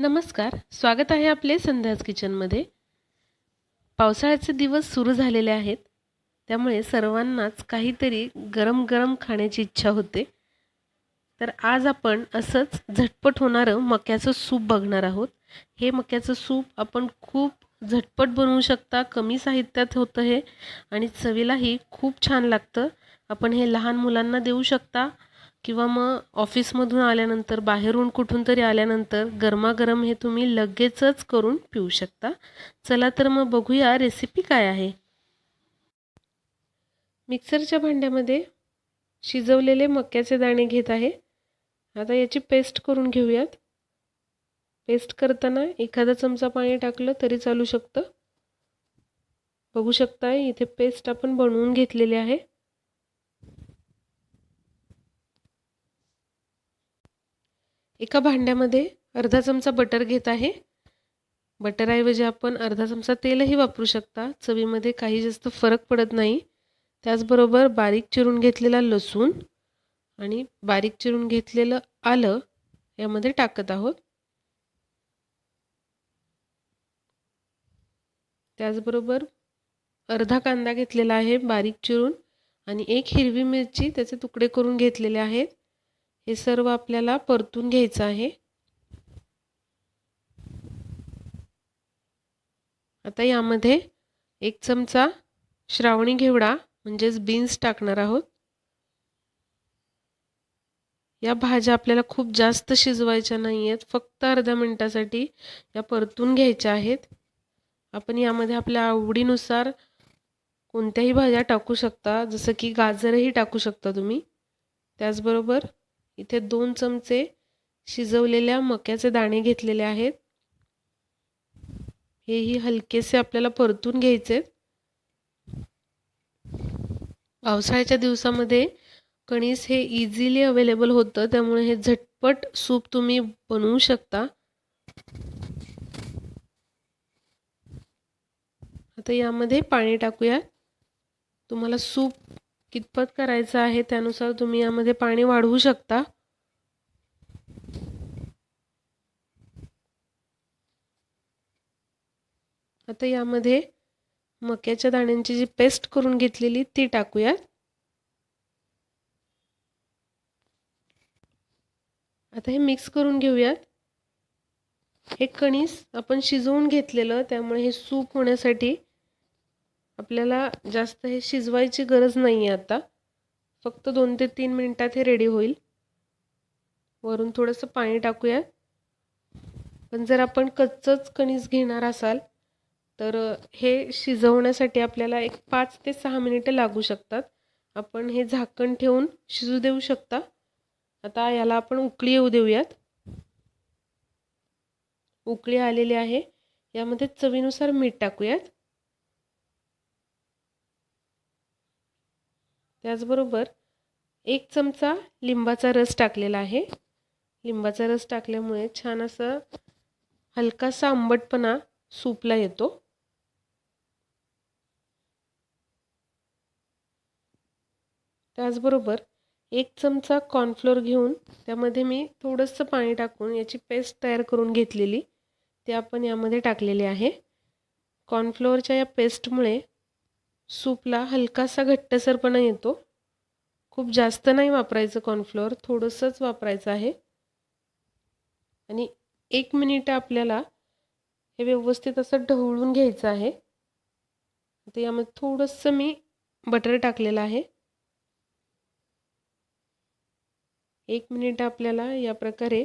नमस्कार स्वागत आहे आपले संध्याज किचनमध्ये पावसाळ्याचे दिवस सुरू झालेले आहेत त्यामुळे सर्वांनाच काहीतरी गरम गरम खाण्याची इच्छा होते. तर आज आपण असंच झटपट होणारं मक्याचं सूप बघणार आहोत. हे मक्याचं सूप आपण खूप झटपट बनवू शकता कमी साहित्यात होतं हे आणि चवीलाही खूप छान लागतं. आपण हे लहान मुलांना देऊ शकता. किंवा मग ऑफिसमधून आल्यानंतर बाहेरून कुठून तरी आल्यानंतर गरमागरम हे तुम्ही लगेचच करून पिऊ शकता. चला तर मग बघूया रेसिपी काय आहे. मिक्सरच्या भांड्यामध्ये शिजवलेले मक्याचे दाणे घेत आहे. आता याची पेस्ट करून घेऊयात. पेस्ट करताना एखादा चमचा पाणी टाकलं तरी चालू शकतं. बघू शकता इथे पेस्ट आपण बनवून घेतलेली आहे. एका भांड्यामध्ये अर्धा चमचा बटर घेत आहे. बटरऐवजी आपण अर्धा चमचा तेलही वापरू शकता. चवीमध्ये काही जास्त फरक पडत नाही. त्याचबरोबर बारीक चिरून घेतलेला लसूण आणि बारीक चिरून घेतलेलं आलं यामध्ये टाकत आहोत. त्याचबरोबर अर्धा कांदा घेतलेला आहे बारीक चिरून आणि एक हिरवी मिरची त्याचे तुकडे करून घेतलेले आहेत. हे सर्व आपल्याला परतून घ्यायचं आहे. आता यामध्ये एक चमचा श्रावणी घेवडा म्हणजेच बीन्स टाकणार आहोत. या भाज्या आपल्याला खूप जास्त शिजवायच्या नाही आहेत फक्त अर्ध्या मिनटासाठी या परतून घ्यायच्या आहेत. आपण यामध्ये आपल्या आवडीनुसार कोणत्याही भाज्या टाकू शकता जसं की गाजरही टाकू शकता तुम्ही. त्याचबरोबर इथे दोन चमचे शिजवलेल्या मक्याचे दाणे घेतलेले आहेत. हेही हलकेसे आपल्याला परतून घ्यायचे. पावसाळ्याच्या दिवसामध्ये कणीस हे इझिली अवेलेबल होतं त्यामुळे हे झटपट सूप तुम्ही बनवू शकता. आता यामध्ये पाणी टाकूया. तुम्हाला सूप कितपत करायचं आहे त्यानुसार तुम्ही यामध्ये पाणी वाढवू शकता. आता यामध्ये मक्याच्या दाण्यांची जी पेस्ट करून घेतलेली ती टाकूयात. आता हे मिक्स करून घेऊयात. हे कणीस आपण शिजवून घेतलेलं त्यामुळे हे सूप होण्यासाठी आपल्याला जास्त हे शिजवायची गरज नाही आहे आता. फक्त दोन ते तीन मिनटात हे रेडी होईल. वरून थोडंसं पाणी टाकूया. पण जर आपण कच्चंच कणीस घेणार असाल तर हे शिजवण्यासाठी आपल्याला एक पाच ते सहा मिनिटं लागू शकतात. आपण हे झाकण ठेवून शिजू देऊ शकता. आता याला आपण उकळी येऊ देऊयात. उकळी आलेली आहे. यामध्ये चवीनुसार मीठ टाकूयात. त्याचबरोबर एक चमचा लिंबाचा रस टाकलेला आहे. लिंबाचा रस टाकल्यामुळे छान असं हलकासा आंबटपणा सूपला येतो. त्याचबरोबर एक चमचा कॉर्नफ्लोअर घेऊन त्यामध्ये मी थोडंसं पाणी टाकून याची पेस्ट तयार करून घेतलेली ते आपण यामध्ये टाकलेले आहे. कॉर्नफ्लोअरच्या या पेस्टमुळे सूपला हलकासा घट्टसरपणा येतो. खूप जास्त नाही वापरायचं कॉर्नफ्लोअर थोडंसंच वापरायचं आहे. आणि एक मिनिट आपल्याला हे व्यवस्थित असं ढवळून घ्यायचं आहे. आता यामध्ये थोडंसं मी बटर टाकलेलं आहे. एक मिनिट आपल्याला या प्रकारे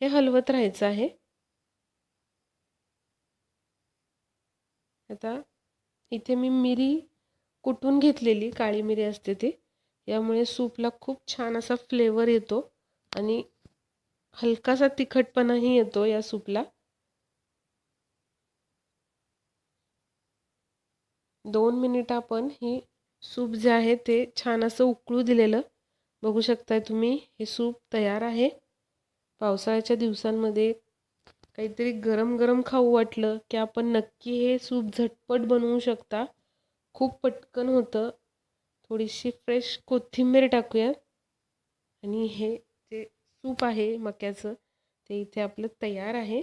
हे हलवत राहायचं आहे. आता इथे मी मिरी कुटून घेतलेली काळी मिरी असते ती. यामुळे सूपला खूप छान असा फ्लेवर येतो आणि हलकासा तिखटपणाही येतो या सूपला. दोन मिनिट आपण ही सूप जे आहे ते छान असं उकळू दिलेलं. बघू शकताय तुम्ही हे सूप तयार आहे. पावसाळ्याच्या दिवसांमध्ये काहीतरी गरम गरम खाऊ वाटलं की आपण नक्की हे सूप झटपट बनवू शकता. खूप पटकन होतं. थोडीशी फ्रेश कोथिंबीर टाकूया. आणि हे जे सूप आहे मक्याचं ते इथे आपलं तयार आहे.